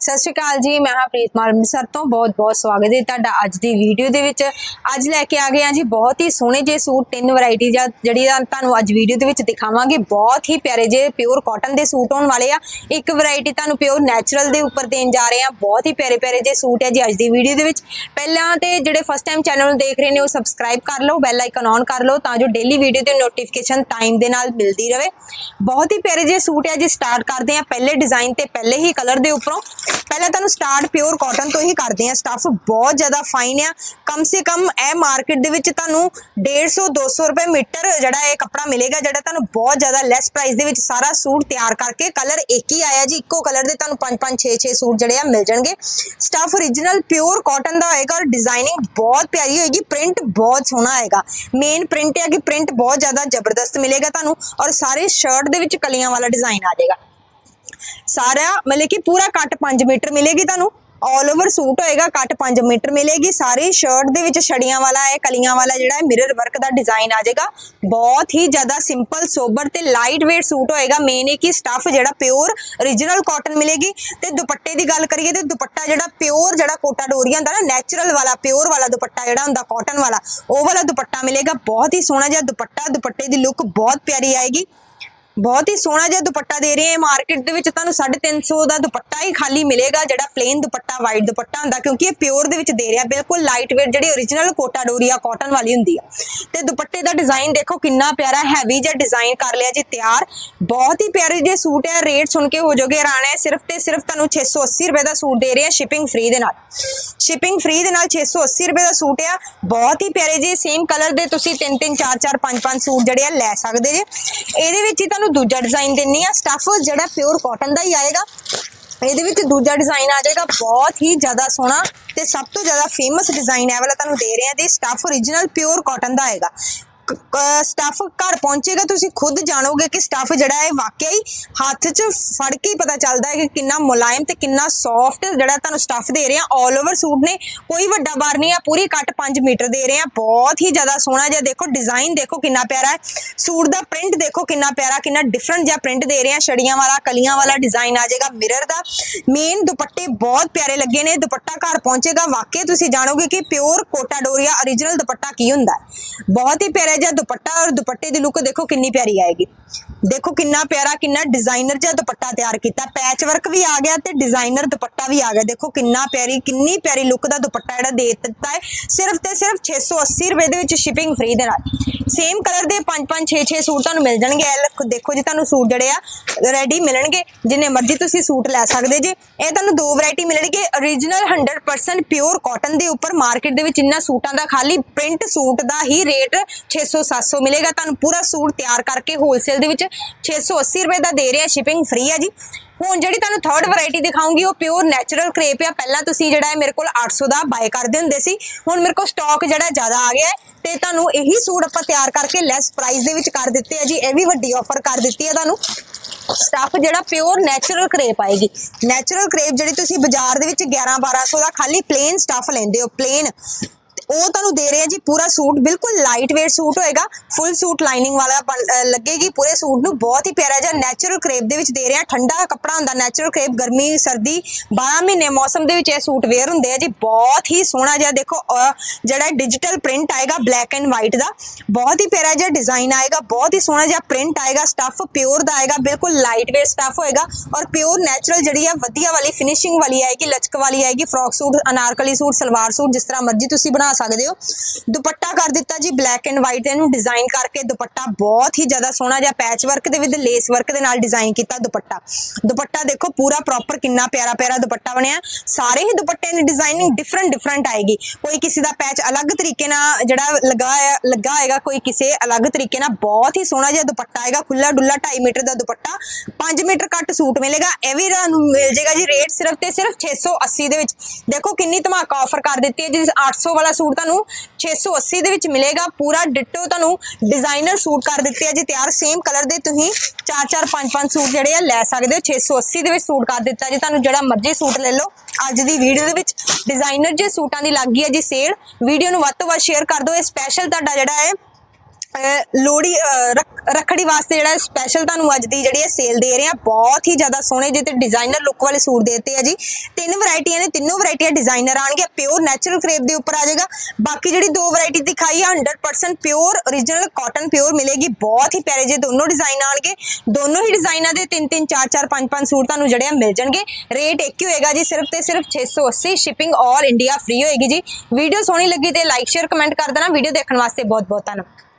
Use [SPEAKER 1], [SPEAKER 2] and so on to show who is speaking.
[SPEAKER 1] ਸਤਿ ਸ਼੍ਰੀ ਅਕਾਲ ਜੀ, ਮੈਂ ਹਾਂ ਪ੍ਰੀਤਮਾਲ ਅੰਮ੍ਰਿਤਸਰ ਤੋਂ। ਬਹੁਤ-ਬਹੁਤ ਸਵਾਗਤ ਹੈ ਤੁਹਾਡਾ ਅੱਜ ਦੀ ਵੀਡੀਓ ਦੇ ਵਿੱਚ। ਅੱਜ ਲੈ ਕੇ ਆ ਗਏ ਹਾਂ ਜੀ ਬਹੁਤ ਹੀ ਸੋਹਣੇ ਜੇ ਸੂਟ, ਤਿੰਨ ਵੈਰਾਈਟੀ ਜਾਂ ਜਿਹੜੀ ਤੁਹਾਨੂੰ ਅੱਜ ਵੀਡੀਓ ਦੇ ਵਿੱਚ ਦਿਖਾਵਾਂਗੇ। ਬਹੁਤ ਹੀ ਪਿਆਰੇ ਜੇ ਪਿਓਰ ਕਾਟਨ ਦੇ ਸੂਟ ਹੋਣ ਵਾਲੇ ਆ। ਇੱਕ ਵੈਰਾਈਟੀ ਤੁਹਾਨੂੰ ਪਿਓਰ ਨੈਚੁਰਲ ਦੇ ਉੱਪਰ ਦੇਣ ਜਾ ਰਹੇ ਆ ਬਹੁਤ ਹੀ ਪਿਆਰੇ ਪਿਆਰੇ ਜੇ ਸੂਟ ਹੈ ਜੀ ਅੱਜ ਦੀ ਵੀਡੀਓ ਦੇ ਵਿੱਚ। ਪਹਿਲਾਂ ਤੇ ਜਿਹੜੇ ਫਸਟ ਟਾਈਮ ਚੈਨਲ ਨੂੰ ਦੇਖ ਰਹੇ ਨੇ, ਉਹ ਸਬਸਕ੍ਰਾਈਬ ਕਰ ਲਓ ਬੈਲ ਆਈਕਨ ਔਨ ਕਰ ਲਓ, ਤਾਂ ਜੋ ਡੇਲੀ ਵੀਡੀਓ ਦੀ ਨੋਟੀਫਿਕੇਸ਼ਨ ਟਾਈਮ ਦੇ ਨਾਲ ਮਿਲਦੀ ਰਹੇ। ਬਹੁਤ ਹੀ ਪਿਆਰੇ ਜੇ ਸੂਟ ਹੈ ਜੀ ਸਟਾਰਟ ਕਰਦੇ ਆ ਪਹਿਲੇ ਡਿਜ਼ਾਈਨ ਤੇ ਪਹਿਲੇ ਹੀ ਕਲਰ ਦੇ ਉੱਪਰੋਂ। ਪਹਿਲਾਂ ਤੁਹਾਨੂੰ ਸਟਾਰਟ ਪਿਓਰ ਕਾਟਨ ਤੋਂ ਹੀ ਕਰਦੇ ਆ ਸਟਫ ਬਹੁਤ ਜ਼ਿਆਦਾ ਫਾਈਨ ਆ। ਕਮ ਸੇ ਕਮ ਇਹ ਮਾਰਕੀਟ ਦੇ ਵਿੱਚ ਤੁਹਾਨੂੰ 150 200 ਰੁਪਏ ਮੀਟਰ ਜਿਹੜਾ ਇਹ ਕੱਪੜਾ ਮਿਲੇਗਾ, ਜਿਹੜਾ ਤੁਹਾਨੂੰ ਬਹੁਤ ਜ਼ਿਆਦਾ ਲੈਸ ਪ੍ਰਾਈਸ ਦੇ ਵਿੱਚ ਸਾਰਾ ਸੂਟ ਤਿਆਰ ਕਰਕੇ ਕਲਰ ਇੱਕ ਹੀ ਆਇਆ ਜੀ, ਇੱਕੋ ਕਲਰ ਦੇ ਤੁਹਾਨੂੰ 5 5 6 6 ਸੂਟ ਜਿਹੜੇ ਆ ਮਿਲ ਜਾਣਗੇ। ਸਟਫ origignal ਪਿਓਰ ਕਾਟਨ ਦਾ ਹੋਏਗਾ ਔਰ ਡਿਜ਼ਾਈਨਿੰਗ ਬਹੁਤ ਪਿਆਰੀ ਹੋਏਗੀ ਪ੍ਰਿੰਟ ਬਹੁਤ ਸੋਹਣਾ ਆਏਗਾ ਮੇਨ ਪ੍ਰਿੰਟ ਹੈ ਕਿ ਪ੍ਰਿੰਟ ਬਹੁਤ ਜ਼ਿਆਦਾ ਜ਼ਬਰਦਸਤ ਮਿਲੇਗਾ ਤੁਹਾਨੂੰ ਔਰ ਸਾਰੇ ਸ਼ਰਟ ਦੇ ਵਿੱਚ ਕਲੀਆਂ ਵਾਲਾ ਡਿਜ਼ਾਈਨ ਆ ਜਾਏਗਾ। ਸਾਰਾ ਮਤਲਬ ਕਿ ਪੂਰਾ ਕੱਟ 5 ਮੀਟਰ ਮਿਲੇਗੀ ਤੁਹਾਨੂੰ। ਆਲ ਓਵਰ ਸੂਟ ਹੋਏਗਾ, ਕੱਟ 5 ਮੀਟਰ ਮਿਲੇਗੀ। ਸਾਰੀ ਸ਼ਰਟ ਦੇ ਵਿੱਚ ਛੜੀਆਂ ਵਾਲਾ ਹੈ, ਕਲੀਆਂ ਵਾਲਾ ਜਿਹੜਾ ਹੈ ਮਿਰਰ ਵਰਕ ਦਾ ਡਿਜ਼ਾਈਨ ਆ ਜਾਏਗਾ। ਬਹੁਤ ਹੀ ਜ਼ਿਆਦਾ ਸਿੰਪਲ ਸੋਬਰ ਤੇ ਲਾਈਟ weight ਸੂਟ ਹੋਏਗਾ। ਮੇਨ ਇਹ ਕਿ ਸਟਫ ਜਿਹੜਾ ਪਿਓਰ origignal ਕਾਟਨ ਮਿਲੇਗੀ। ਤੇ ਦੁਪੱਟੇ ਦੀ ਗੱਲ ਕਰੀਏ ਤੇ ਦੁਪੱਟਾ ਜਿਹੜਾ ਪਿਓਰ ਜਿਹੜਾ ਕੋਟਾ ਡੋਰੀਆ ਹੁੰਦਾ ਨਾ ਨੈਚੁਰਲ ਵਾਲਾ ਪਿਓਰ ਵਾਲਾ ਦੁਪੱਟਾ ਜਿਹੜਾ ਹੁੰਦਾ ਕਾਟਨ ਵਾਲਾ, ਉਹ ਵਾਲਾ ਦੁਪੱਟਾ ਮਿਲੇਗਾ। ਬਹੁਤ ਹੀ ਸੋਹਣਾ ਜਿਹਾ ਦੁਪੱਟਾ, ਦੁਪੱਟੇ ਦੀ ਲੁੱਕ ਬਹੁਤ ਪਿਆਰੀ ਆਏਗੀ। ਬਹੁਤ ਹੀ ਸੋਹਣਾ ਜਿਹਾ ਦੁਪੱਟਾ ਦੇ ਰਹੇ ਆ ਮਾਰਕੀਟ ਦੇ ਵਿੱਚ ਤੁਹਾਨੂੰ 350 ਦਾ ਦੁਪੱਟਾ ਹੀ ਖਾਲੀ ਮਿਲੇਗਾ, ਜਿਹੜਾ ਪਲੇਨ ਦੁਪੱਟਾ ਵਾਈਟ ਦੁਪੱਟਾ ਹੁੰਦਾ, ਕਿਉਂਕਿ ਇਹ ਪਿਓਰ ਦੇ ਵਿੱਚ ਦੇ ਰਿਹਾ। ਬਿਲਕੁਲ ਲਾਈਟ weight ਜਿਹੜੀ origignal ਕੋਟਾ ਡੋਰੀਆ ਕਾਟਨ ਵਾਲੀ ਹੁੰਦੀ ਆ। ਤੇ ਦੁਪੱਟੇ ਦਾ ਡਿਜ਼ਾਈਨ ਦੇਖੋ ਕਿੰਨਾ ਪਿਆਰਾ ਹੈਵੀ ਜਿਹਾ ਡਿਜ਼ਾਈਨ ਕਰ ਲਿਆ ਜੀ, ਤਿਆਰ। ਬਹੁਤ ਹੀ ਪਿਆਰੇ ਜਿਹੇ ਸੂਟ ਹੈ ਰੇਟ ਸੁਣ ਕੇ ਹੋ ਜਾਓਗੇ ਹੈਰਾਨ ਹੈ ਸਿਰਫ ਤੇ ਸਿਰਫ ਤੁਹਾਨੂੰ 680 ਰੁਪਏ ਦਾ ਸੂਟ ਦੇ ਰਹੇ ਆ ਸ਼ਿਪਿੰਗ ਫ੍ਰੀ ਦੇ ਨਾਲ। ਸ਼ਿਪਿੰਗ ਫ੍ਰੀ ਦੇ ਨਾਲ 680 ਰੁਪਏ ਦਾ ਸੂਟ ਆ। ਬਹੁਤ ਹੀ ਪਿਆਰੇ ਜਿਹੇ ਸੇਮ ਕਲਰ ਦੇ ਤੁਸੀਂ 3 3 4 4 5 5 ਸੂਟ ਜਿਹੜੇ ਆ, ਲੈ ਸਕਦੇ ਜੇ। ਇਹਦੇ ਵਿੱਚ ਹੀ ਤੁਹਾਨੂੰ ਦੂਜਾ ਡਿਜ਼ਾਈਨ ਦਿੰਨੀ ਆ। ਸਟਫ ਜਿਹੜਾ ਪਿਓਰ ਕਾਟਨ ਦਾ ਹੀ ਆਏਗਾ। ਇਹਦੇ ਵਿੱਚ ਦੂਜਾ ਡਿਜ਼ਾਈਨ ਆ ਜਾਏਗਾ। ਬਹੁਤ ਹੀ ਜ਼ਿਆਦਾ ਸੋਹਣਾ ਤੇ ਸਭ ਤੋਂ ਜ਼ਿਆਦਾ ਫੇਮਸ ਡਿਜ਼ਾਈਨ ਹੈ ਵਾਲਾ ਤੁਹਾਨੂੰ ਦੇ ਰਹੇ ਆ ਤੇ ਸਟਫ origignal ਪਿਓਰ ਕਾਟਨ ਦਾ ਆਏਗਾ। ਸਟਫ ਘਰ ਪਹੁੰਚੇਗਾ, ਤੁਸੀਂ ਖੁਦ ਜਾਣੋਗੇ ਕਿ ਸਟਫ ਜਿਹੜਾ ਹੈ ਵਾਕਿਆ ਹੀ ਹੱਥ 'ਚ ਫੜ ਕੇ ਪਤਾ ਚੱਲਦਾ ਹੈ ਕਿ ਕਿੰਨਾ ਮੁਲਾਇਮ ਤੇ ਕਿੰਨਾ ਸੌਫਟ ਜਿਹੜਾ ਤੁਹਾਨੂੰ ਸਟਫ ਦੇ ਰਹੇ 올 ਓਵਰ ਸੂਟ ਨੇ। ਕੋਈ ਵੱਡਾ ਬਾਰ ਨਹੀਂ ਆ, ਪੂਰੀ ਕੱਟ 5 ਮੀਟਰ ਦੇ ਰਹੇ ਆ, ਬਹੁਤ ਹੀ ਜ਼ਿਆਦਾ ਸੋਹਣਾ ਜਿਹਾ ਦੇਖੋ ਡਿਜ਼ਾਈਨ ਦੇਖੋ ਕਿੰਨਾ ਪਿਆਰਾ ਹੈ। ਸੂਟ ਦਾ ਪ੍ਰਿੰਟ ਦੇਖੋ ਕਿੰਨਾ ਪਿਆਰਾ, ਕਿੰਨਾ ਡਿਫਰੈਂਟ ਜਿਹਾ ਪ੍ਰਿੰਟ ਦੇ ਰਹੇ ਆ, ਛੜੀਆਂ ਵਾਲਾ, ਕਲੀਆਂ ਵਾਲਾ ਡਿਜ਼ਾਈਨ ਆ ਜਾਏਗਾ ਮਿਰਰ ਦਾ। ਮੇਨ ਦੁਪੱਟੇ ਬਹੁਤ ਪਿਆਰੇ ਲੱਗੇ ਨੇ, ਦੁਪੱਟਾ ਘਰ ਪਹੁੰਚੇਗਾ ਵਾਕਿਆ ਤੁਸੀਂ ਜਾਣੋਗੇ ਕਿ ਪਿਓਰ ਕੋਟਾ ਡੋਰੀਆ origignal ਦੁਪੱਟਾ ਕੀ ਹੁੰਦਾ ਹੈ। ਬਹੁਤ ਹੀ ਪਿਆਰਾ ਜਾਂ ਦੁਪੱਟਾ ਔਰ ਦੁਪੱਟੇ ਦੀ ਲੁੱਕ ਦੇਖੋ ਕਿੰਨੀ ਪਿਆਰੀ ਆਏਗੀ। ਦੇਖੋ ਕਿੰਨਾ ਪਿਆਰਾ, ਕਿੰਨਾ ਡਿਜ਼ਾਈਨਰ ਜਿਹਾ ਦੁਪੱਟਾ ਤਿਆਰ ਕੀਤਾ। ਪੈਚ ਵਰਕ ਵੀ ਆ ਗਿਆ ਤੇ ਡਿਜ਼ਾਈਨਰ ਦੁਪੱਟਾ ਵੀ ਆ ਗਿਆ। ਦੇਖੋ ਕਿੰਨਾ ਪਿਆਰੀ, ਕਿੰਨੀ ਪਿਆਰੀ ਲੁੱਕ ਦਾ ਦੁਪੱਟਾ ਜਿਹੜਾ ਦੇ ਦਿੱਤਾ ਹੈ। ਸਿਰਫ ਤੇ ਸਿਰਫ 680 ਰੁਪਏ ਦੇ ਵਿੱਚ ਸ਼ਿਪਿੰਗ ਫ੍ਰੀ ਦੇ ਨਾਲ। ਸੇਮ ਕਲਰ ਦੇ 5 5 6 6 ਸੂਟ ਤੁਹਾਨੂੰ ਮਿਲ ਜਾਣਗੇ। ਇਹ ਦੇਖੋ ਜੀ, ਤੁਹਾਨੂੰ ਸੂਟ ਜਿਹੜੇ ਆ ਰੈਡੀ ਮਿਲਣਗੇ। ਜਿੰਨੇ ਮਰਜ਼ੀ ਤੁਸੀਂ ਸੂਟ ਲੈ ਸਕਦੇ ਜੇ। ਇਹ ਤੁਹਾਨੂੰ ਦੋ ਵੈਰਾਈਟੀ ਮਿਲਣਗੇ। Origignal 100% ਪਿਓਰ ਕਾਟਨ ਦੇ ਉੱਪਰ ਮਾਰਕੀਟ ਦੇ ਵਿੱਚ ਇੰਨਾ ਸੂਟਾਂ ਦਾ ਖਾਲੀ ਪ੍ਰਿੰਟ ਸੂਟ ਦਾ ਹੀ ਰੇਟ 600 700 ਮਿਲੇਗਾ। ਤੁਹਾਨੂੰ ਪੂਰਾ ਸੂਟ ਤਿਆਰ ਕਰਕੇ ਹੋਲਸੇਲ ਦੇ ਵਿੱਚ 680 ਰੁਪਏ ਦਾ ਦੇ ਰਿਹਾ। ਸ਼ਿਪਿੰਗ ਫ੍ਰੀ ਹੈ ਜੀ। ਹੁਣ ਜਿਹੜੀ ਤੁਹਾਨੂੰ ਥਰਡ ਵੈਰਾਈਟੀ ਦਿਖਾਉਂਗੀ, ਉਹ ਪਿਓਰ ਨੈਚੁਰਲ ਕਰੇਪ ਆ। ਪਹਿਲਾਂ ਤੁਸੀਂ ਜਿਹੜਾ ਹੈ ਮੇਰੇ ਕੋਲ 800 ਦਾ ਬਾਏ ਕਰਦੇ ਹੁੰਦੇ ਸੀ। ਹੁਣ ਮੇਰੇ ਕੋਲ ਸਟਾਕ ਜਿਹੜਾ ਜ਼ਿਆਦਾ ਆ ਗਿਆ ਹੈ ਤੇ ਤੁਹਾਨੂੰ ਇਹੀ ਸੂਟ ਆਪਾਂ ਤਿਆਰ ਕਰਕੇ ਲੈਸ ਪ੍ਰਾਈਸ ਦੇ ਵਿੱਚ ਕਰ ਦਿੱਤੇ ਆ ਜੀ। ਇਹ ਵੀ ਵੱਡੀ ਆਫਰ ਕਰ ਦਿੱਤੀ ਹੈ ਤੁਹਾਨੂੰ। ਸਟਫ ਜਿਹੜਾ ਪਿਓਰ ਨੈਚੁਰਲ ਕਰੇਪ ਆਏਗੀ। ਨੈਚੁਰਲ ਕਰੇਪ ਜਿਹੜੀ ਤੁਸੀਂ ਬਾਜ਼ਾਰ ਦੇ ਵਿੱਚ 11 1200 ਦਾ ਖਾਲੀ ਪਲੇਨ ਸਟਫ ਲੈਂਦੇ ਹੋ। ਪਲੇਨ ਉਹ ਤੁਹਾਨੂੰ ਦੇ ਰਹੇ ਆ ਜੀ ਪੂਰਾ ਸੂਟ, ਬਿਲਕੁਲ ਲਾਈਟ weight ਸੂਟ ਹੋਏਗਾ ਫੁੱਲ ਸੂਟ ਲਾਈਨਿੰਗ ਵਾਲਾ ਲੱਗੇਗੀ, ਪੂਰੇ ਸੂਟ ਨੂੰ ਬਹੁਤ ਹੀ ਪਿਆਰਾ ਜਿਹਾ ਨੈਚੁਰਲ ਕਰੇਪ ਦੇ ਵਿੱਚ ਦੇ ਰਹੇ ਆ, ਠੰਡਾ ਕੱਪੜਾ ਹੁੰਦਾ ਨੈਚੁਰਲ ਕਰੇਪ ਗਰਮੀ, ਸਰਦੀ 12 ਮਹੀਨੇ ਮੌਸਮ ਦੇ ਵਿੱਚ ਇਹ ਸੂਟ ਵੇਅਰ ਹੁੰਦੇ ਆ ਜੀ, ਬਹੁਤ ਹੀ ਸੋਹਣਾ ਜਿਹਾ ਦੇਖੋ ਜਿਹੜਾ ਡਿਜੀਟਲ ਪ੍ਰਿੰਟ ਆਏਗਾ ਬਲੈਕ ਐਂਡ ਵਾਈਟ ਦਾ, ਬਹੁਤ ਹੀ ਪਿਆਰਾ ਜਿਹਾ ਡਿਜ਼ਾਈਨ ਆਏਗਾ, ਬਹੁਤ ਹੀ ਸੋਹਣਾ ਜਿਹਾ ਪ੍ਰਿੰਟ ਆਏਗਾ ਸਟੱਫ ਪਿਓਰ ਦਾ ਆਏਗਾ, ਬਿਲਕੁਲ ਲਾਈਟ weight ਸਟਫ ਹੋਏਗਾ ਔਰ ਪਿਓਰ ਨੈਚੁਰਲ ਜਿਹੜੀ ਆ, ਵਧੀਆ ਵਾਲੀ ਫਿਨਿਸ਼ਿੰਗ ਵਾਲੀ ਆਏਗੀ, ਲਚਕ ਵਾਲੀ ਆਏਗੀ frock suit, Anarkali suit, salwar suit, ਜਿਸ ਤਰ੍ਹਾਂ ਮਰਜ਼ੀ ਤੁਸੀਂ ਬਣਾ ਸਕਦੇ ਹੋ। ਦੁਪੱਟਾ ਕਰ ਦਿੱਤਾ ਜੀ ਬਲੈਕ ਐਂਡ ਵਾਈਟ ਇਹਨੂੰ ਡਿਜ਼ਾਈਨ ਕਰਕੇ ਦੁਪੱਟਾ ਬਹੁਤ ਹੀ ਜ਼ਿਆਦਾ ਸੋਹਣਾ ਜਿਹਾ ਪੈਚ ਵਰਕ ਦੇ ਵਿਦ ਲੇਸ ਵਰਕ ਦੇ ਨਾਲ ਡਿਜ਼ਾਈਨ ਕੀਤਾ ਦੁਪੱਟਾ। ਦੁਪੱਟਾ ਦੇਖੋ ਪੂਰਾ ਪ੍ਰੋਪਰ ਕਿੰਨਾ ਪਿਆਰਾ ਪਿਆਰਾ ਦੁਪੱਟਾ ਬਣਿਆ। ਸਾਰੇ ਹੀ ਦੁਪੱਟੇ ਦੀ ਡਿਜ਼ਾਈਨਿੰਗ ਡਿਫਰੈਂਟ ਡਿਫਰੈਂਟ ਆਏਗੀ। ਕੋਈ ਕਿਸੇ ਦਾ ਪੈਚ ਅਲੱਗ ਤਰੀਕੇ ਨਾਲ ਜਿਹੜਾ ਲੱਗਾ ਲੱਗਾ ਹੋਏਗਾ, ਕੋਈ ਕਿਸੇ ਅਲੱਗ ਤਰੀਕੇ ਨਾਲ ਬਹੁਤ ਹੀ ਸੋਹਣਾ ਜਿਹਾ ਦੁਪੱਟਾ ਆਏਗਾ। ਖੁੱਲਾ ਡੁੱਲਾ 2.5 ਮੀਟਰ ਦਾ ਦੁਪੱਟਾ। 5 ਮੀਟਰ ਕੱਟ ਸੂਟ ਮਿਲੇਗਾ। ਇਹ ਵੀ ਤੁਹਾਨੂੰ ਮਿਲ ਜਾਏਗਾ ਜੀ ਰੇਟ ਸਿਰਫ ਤੇ ਸਿਰਫ 680 ਦੇ ਵਿੱਚ। ਦੇਖੋ ਕਿੰਨੀ ਧਮਾਕਾ ਆਫਰ ਕਰ ਦਿੱਤੀ ਹੈ ਜੀ 800 ਵਾਲਾ ਸੂਟ ਤੁਹਾਨੂੰ 680 ਦੇ ਵਿੱਚ ਮਿਲੇਗਾ। ਪੂਰਾ ਡਿਟੋ ਤੁਹਾਨੂੰ ਡਿਜ਼ਾਈਨਰ ਸੂਟ ਕਰ ਦਿੱਤੇ ਆ ਜੀ, ਤਿਆਰ ਸੇਮ ਕਲਰ ਦੇ ਤੁਸੀਂ 4 4 5 5 ਸੂਟ ਜਿਹੜੇ ਆ ਲੈ ਸਕਦੇ ਹੋ। 680 ਦੇ ਵਿੱਚ ਸੂਟ ਕਰ ਦਿੱਤਾ ਜੀ। ਤੁਹਾਨੂੰ ਜਿਹੜਾ ਮਰਜ਼ੀ ਸੂਟ ਲੈ ਲਓ। ਅੱਜ ਦੀ ਵੀਡੀਓ ਦੇ ਵਿੱਚ ਡਿਜ਼ਾਈਨਰ ਜੇ ਸੂਟਾਂ ਦੀ ਲੱਗ ਹੈ ਜੀ ਸੇਲ ਵੀਡੀਓ ਨੂੰ ਵੱਧ ਤੋਂ ਵੱਧ ਸ਼ੇਅਰ ਕਰ ਦਿਓ। ਇਹ ਸਪੈਸ਼ਲ ਤੁਹਾਡਾ ਜਿਹੜਾ ਹੈ ਅਹ ਲੋਹੜੀ ਰੱਖ- ਰੱਖੜੀ ਵਾਸਤੇ ਜਿਹੜਾ ਸਪੈਸ਼ਲ ਤੁਹਾਨੂੰ ਅੱਜ ਦੀ ਜਿਹੜੀ ਹੈ ਸੇਲ ਦੇ ਰਹੇ ਆ ਬਹੁਤ ਹੀ ਜ਼ਿਆਦਾ ਸੋਹਣੇ ਜਿਹੇ ਤੇ ਡਿਜ਼ਾਈਨਰ ਲੁੱਕ ਵਾਲੇ ਸੂਟ ਦੇਤੇ ਆ ਜੀ। ਤਿੰਨ ਵੈਰਾਈਟੀਆਂ ਨੇ ਤਿੰਨੋਂ ਵੈਰਾਈਟੀਆਂ ਡਿਜ਼ਾਈਨਰ ਆਣਗੇ ਪਿਓਰ ਨੈਚੁਰਲ ਕਰੇਪ ਦੇ ਉੱਪਰ ਆ ਜਾਏਗਾ। ਬਾਕੀ ਜਿਹੜੀ ਦੋ ਵੈਰਾਈਟੀ ਦਿਖਾਈ ਆ 100% ਪਿਓਰ origignal ਕਾਟਨ ਪਿਓਰ ਮਿਲੇਗੀ, ਬਹੁਤ ਹੀ ਪਿਆਰੇ ਜੇ ਦੋਨੋਂ ਡਿਜ਼ਾਈਨ ਆਣਗੇ। ਦੋਨੋਂ ਹੀ ਡਿਜ਼ਾਈਨਾਂ ਦੇ ਤਿੰਨ ਤਿੰਨ ਚਾਰ ਚਾਰ ਪੰਜ ਪੰਜ ਸੂਟ ਤੁਹਾਨੂੰ ਜਿਹੜੇ ਆ ਮਿਲ ਜਾਣਗੇ। ਰੇਟ ਇੱਕ ਹੀ ਹੋਏਗਾ ਜੀ, ਸਿਰਫ ਤੇ ਸਿਰਫ 680 ਸ਼ਿਪਿੰਗ ਆਲ ਇੰਡੀਆ ਫ੍ਰੀ ਹੋਏਗੀ ਜੀ। ਵੀਡੀਓ ਸੋਹਣੀ ਲੱਗੀ ਤੇ ਲਾਈਕ ਸ਼ੇਅਰ ਕਮੈਂਟ ਕਰ ਦੇਣਾ। ਵੀਡੀਓ ਦੇਖਣ ਵਾਸਤੇ ਬਹੁਤ ਬਹੁਤ ਧੰਨਵਾਦ।